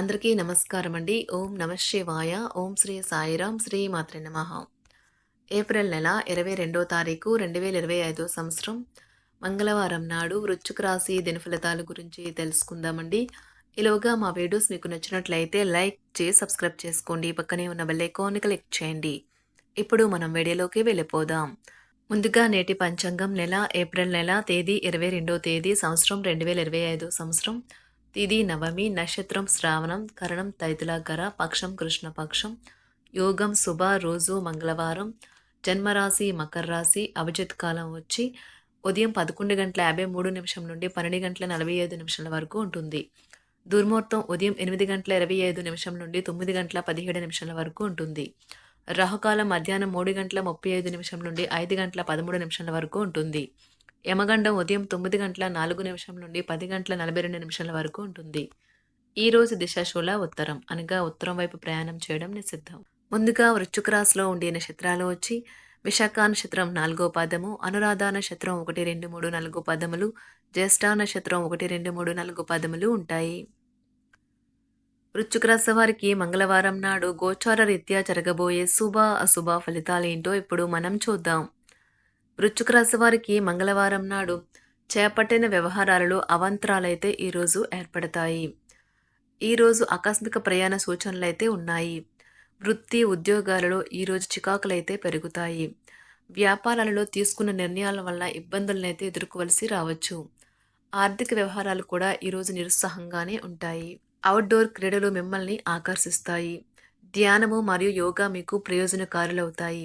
అందరికీ నమస్కారం అండి ఓం నమ శివాయ. ఓం శ్రీ సాయిరాం శ్రీ మాత్ర నమ. ఏప్రిల్ నెల ఇరవై రెండో తారీఖు రెండు వేల ఇరవై ఐదో సంవత్సరం. మంగళవారం నాడు వృచ్చుక రాశి దినఫలితాల గురించి తెలుసుకుందామండి. ఇలోగా మా వీడియోస్ మీకు నచ్చినట్లయితే లైక్ చేసి సబ్స్క్రైబ్ చేసుకోండి. పక్కనే ఉన్న బెల్లైకాన్ని క్లిక్ చేయండి. ఇప్పుడు మనం వీడియోలోకి వెళ్ళిపోదాం. ముందుగా నేటి పంచాంగం నెల ఏప్రిల్ నెల తేదీ ఇరవై రెండో తేదీ సంవత్సరం రెండు వేల ఇరవై ఐదో సంవత్సరం. తిది నవమి నక్షత్రం శ్రావణం కరణం తైతులాకర పక్షం కృష్ణపక్షం యోగం శుభ రోజు మంగళవారం. జన్మరాశి మకర రాశి అభిజిత్ కాలం వచ్చి ఉదయం పదకొండు గంటల యాభై మూడు నిమిషం నుండి పన్నెండు గంటల నలభై ఐదు నిమిషాల వరకు ఉంటుంది. దుర్ముహూర్తం ఉదయం ఎనిమిది గంటల ఇరవై ఐదు నిమిషం నుండి తొమ్మిది గంటల పదిహేడు నిమిషాల వరకు ఉంటుంది. రాహుకాలం మధ్యాహ్నం మూడు గంటల ముప్పై ఐదు నిమిషం నుండి ఐదు గంటల పదమూడు నిమిషాల వరకు ఉంటుంది. యమగండం ఉదయం తొమ్మిది గంటల నాలుగు నిమిషం నుండి పది గంటల నలభై రెండు నిమిషాల వరకు ఉంటుంది. ఈ రోజు దిశాశూల ఉత్తరం అనగా ఉత్తరం వైపు ప్రయాణం చేయడం నిషిద్ధం. ముందుగా వృచ్చుక్రాస్లో రాశిలో ఉండే నక్షత్రాలు వచ్చి విశాఖ నక్షత్రం నాలుగో పదము అనురాధ నక్షత్రం ఒకటి రెండు మూడు నాలుగు పదములు జ్యేష్ఠ నక్షత్రం ఒకటి రెండు మూడు నాలుగు పదములు ఉంటాయి. వృశ్చిక రాశి వారికి మంగళవారం నాడు గోచార రీత్యా జరగబోయే శుభ అశుభ ఫలితాలేంటో ఇప్పుడు మనం చూద్దాం. వృచ్చుక రాశి వారికి మంగళవారం నాడు చేపట్టిన వ్యవహారాలలో అవంతరాలైతే ఈరోజు ఏర్పడతాయి. ఈరోజు ఆకస్మిక ప్రయాణ సూచనలైతే ఉన్నాయి. వృత్తి ఉద్యోగాలలో ఈరోజు చికాకులైతే పెరుగుతాయి. వ్యాపారాలలో తీసుకున్న నిర్ణయాల వల్ల ఇబ్బందులనైతే ఎదుర్కోవలసి రావచ్చు. ఆర్థిక వ్యవహారాలు కూడా ఈరోజు నిరుత్సాహంగానే ఉంటాయి. అవుట్డోర్ క్రీడలు మిమ్మల్ని ఆకర్షిస్తాయి. ధ్యానము మరియు యోగా మీకు ప్రయోజనకారులవుతాయి.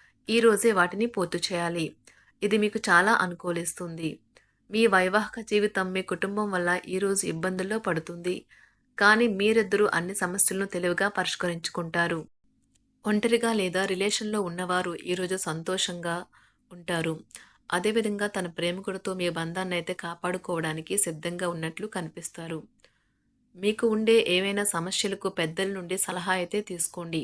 ఈరోజే వాటిని పూర్తి చేయాలి. ఇది మీకు చాలా అనుకూలిస్తుంది. మీ వైవాహిక జీవితం మీ కుటుంబం వల్ల ఈరోజు ఇబ్బందుల్లో పడుతుంది. కానీ మీరిద్దరూ అన్ని సమస్యలను తెలివిగా పరిష్కరించుకుంటారు. ఒంటరిగా లేదా రిలేషన్లో ఉన్నవారు ఈరోజు సంతోషంగా ఉంటారు. అదేవిధంగా తన ప్రేమికుడితో మీ బంధాన్ని అయితే కాపాడుకోవడానికి సిద్ధంగా ఉన్నట్లు కనిపిస్తారు. మీకు ఉండే ఏవైనా సమస్యలకు పెద్దల నుండి సలహా అయితే తీసుకోండి.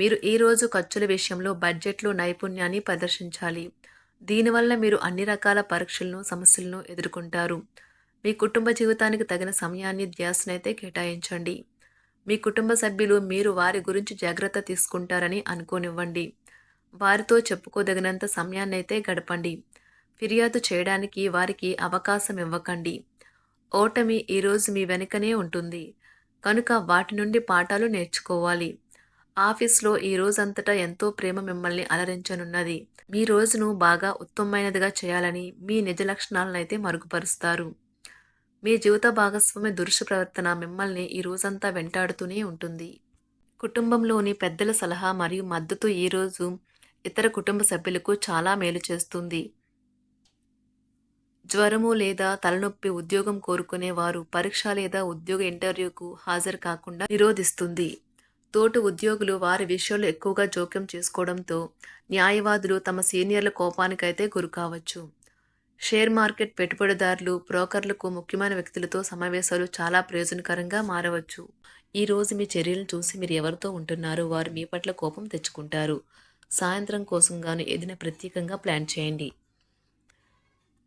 మీరు ఈరోజు ఖర్చుల విషయంలో బడ్జెట్లో నైపుణ్యాన్ని ప్రదర్శించాలి. దీనివల్ల మీరు అన్ని రకాల పరీక్షలను సమస్యలను ఎదుర్కొంటారు. మీ కుటుంబ జీవితానికి తగిన సమయాన్ని ధ్యాసనైతే కేటాయించండి. మీ కుటుంబ సభ్యులు మీరు వారి గురించి జాగ్రత్త తీసుకుంటారని అనుకోనివ్వండి. వారితో చెప్పుకోదగినంత సమయాన్ని అయితే గడపండి. ఫిర్యాదు చేయడానికి వారికి అవకాశం ఇవ్వకండి. ఓటమి ఈరోజు మీ వెనుకనే ఉంటుంది. కనుక వాటి నుండి పాఠాలు నేర్చుకోవాలి. ఆఫీస్లో ఈ రోజంతటా ఎంతో ప్రేమ మిమ్మల్ని అలరించనున్నది. మీ రోజును బాగా ఉత్తమమైనదిగా చేయాలని మీ నిజ లక్షణాలను అయితే మరుగుపరుస్తారు. మీ జీవిత భాగస్వామి దురుష ప్రవర్తన మిమ్మల్ని ఈ రోజంతా వెంటాడుతూనే ఉంటుంది. కుటుంబంలోని పెద్దల సలహా మరియు మద్దతు ఈరోజు ఇతర కుటుంబ సభ్యులకు చాలా మేలు చేస్తుంది. జ్వరము లేదా తలనొప్పి ఉద్యోగం కోరుకునే వారు పరీక్ష లేదా ఉద్యోగ ఇంటర్వ్యూకు హాజరు కాకుండా నిరోధిస్తుంది. తోటి ఉద్యోగులు వారి విషయంలో ఎక్కువగా జోక్యం చేసుకోవడంతో న్యాయవాదులు తమ సీనియర్ల కోపానికైతే గురికావచ్చు షేర్ మార్కెట్ పెట్టుబడిదారులు బ్రోకర్లకు ముఖ్యమైన వ్యక్తులతో సమావేశాలు చాలా ప్రయోజనకరంగా మారవచ్చు. ఈ రోజు మీ చర్యలను చూసి మీరు ఎవరితో ఉంటున్నారో? వారు మీ పట్ల కోపం తెచ్చుకుంటారు. సాయంత్రం కోసం గాను ఏదైనా ప్రత్యేకంగా ప్లాన్ చేయండి.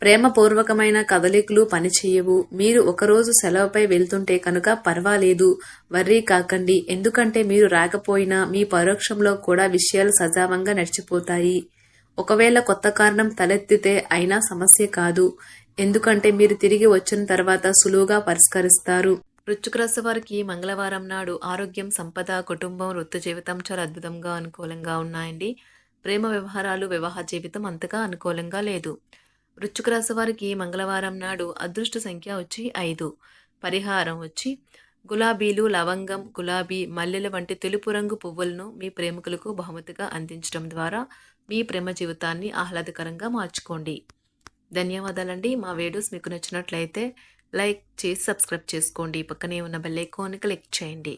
ప్రేమపూర్వకమైన కదలికలు పనిచేయవు. మీరు ఒకరోజు సెలవుపై వెళ్తుంటే కనుక పర్వాలేదు. వర్రీ కాకండి. ఎందుకంటే మీరు రాకపోయినా మీ పరోక్షంలో కూడా విషయాలు సజావంగా నడిచిపోతాయి. ఒకవేళ కొత్త కారణం తలెత్తితే అయినా సమస్య కాదు. ఎందుకంటే మీరు తిరిగి వచ్చిన తర్వాత సులువుగా పరిష్కరిస్తారు. వృశ్చిక రాశి వారికి మంగళవారం నాడు ఆరోగ్యం సంపద కుటుంబం వృత్తి జీవితం చాలా అద్భుతంగా అనుకూలంగా ఉన్నాయండి. ప్రేమ వ్యవహారాలు వివాహ జీవితం అంతగా అనుకూలంగా లేదు. వృశ్చిక రాశి వారికి మంగళవారం నాడు అదృష్ట సంఖ్య వచ్చి ఐదు. పరిహారం వచ్చి గులాబీలు లవంగం గులాబీ మల్లెల వంటి తెలుపు రంగు పువ్వులను మీ ప్రేమికులకు బహుమతిగా అందించడం ద్వారా మీ ప్రేమ జీవితాన్ని ఆహ్లాదకరంగా మార్చుకోండి. ధన్యవాదాలండి. మా వీడియోస్ మీకు నచ్చినట్లయితే లైక్ చేసి సబ్స్క్రైబ్ చేసుకోండి. పక్కనే ఉన్న బెల్ ఐకాన్ క్లిక్ చేయండి.